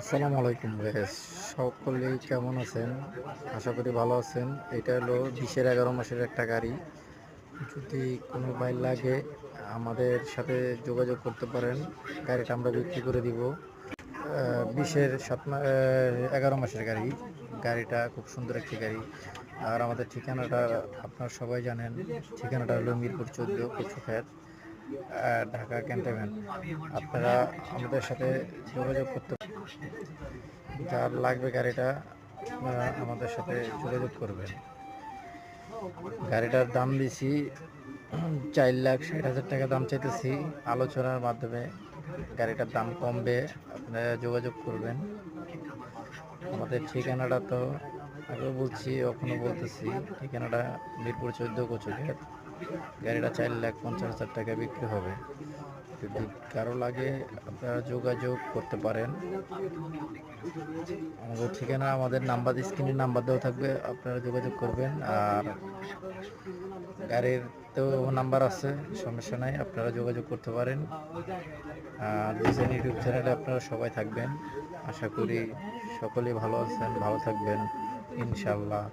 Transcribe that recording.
আসসালামু আলাইকুম গ্যাস সকলেই কেমন আছেন? আশা করি ভালো আছেন। এটা হলো বিশের এগারো মাসের একটা গাড়ি। যদি কোনো ভাই লাগে, আমাদের সাথে যোগাযোগ করতে পারেন। গাড়িটা আমরা বিক্রি করে দিব। বিশের সাত এগারো মাসের গাড়ি। গাড়িটা খুব সুন্দর একটি গাড়ি। আর আমাদের ঠিকানাটা আপনারা সবাই জানেন। ঠিকানাটা হলো মিরপুর চোদ্দ কচুখ্যাত ঢাকা ক্যান্টনমেন্ট। আপনারা আমাদের সাথে যোগাযোগ করতে যার লাগবে গাড়িটা আমাদের সাথে যোগাযোগ করবেন। গাড়িটার দাম দিছি চার লাখ ষাট হাজার টাকা দাম চাইতেছি। আলোচনার মাধ্যমে গাড়িটার দাম কমবে, আপনারা যোগাযোগ করবেন। আমাদের ঠিকানাটা তো আগেও বলছি এখনও বলতেছি, ঠিকানাটা মিরপুর চোদ্দ কচুঘাট গাড়িটা চার লাখ পঞ্চাশ হাজার টাকা বিক্রি হবে। যদি কারও লাগে আপনারা যোগাযোগ করতে পারেন। আমাদের ঠিকানা, আমাদের নাম্বার, স্ক্রিনে নাম্বার দেওয়া থাকবে, আপনারা যোগাযোগ করবেন। আর গাড়ির তো নাম্বার আছে, সমস্যা নাই, আপনারা যোগাযোগ করতে পারেন। আর ডিজাইন ইউটিউব চ্যানেলে আপনারা সবাই থাকবেন। আশা করি সকলেই ভালো আছেন, ভালো থাকবেন। ইনশাল্লাহ।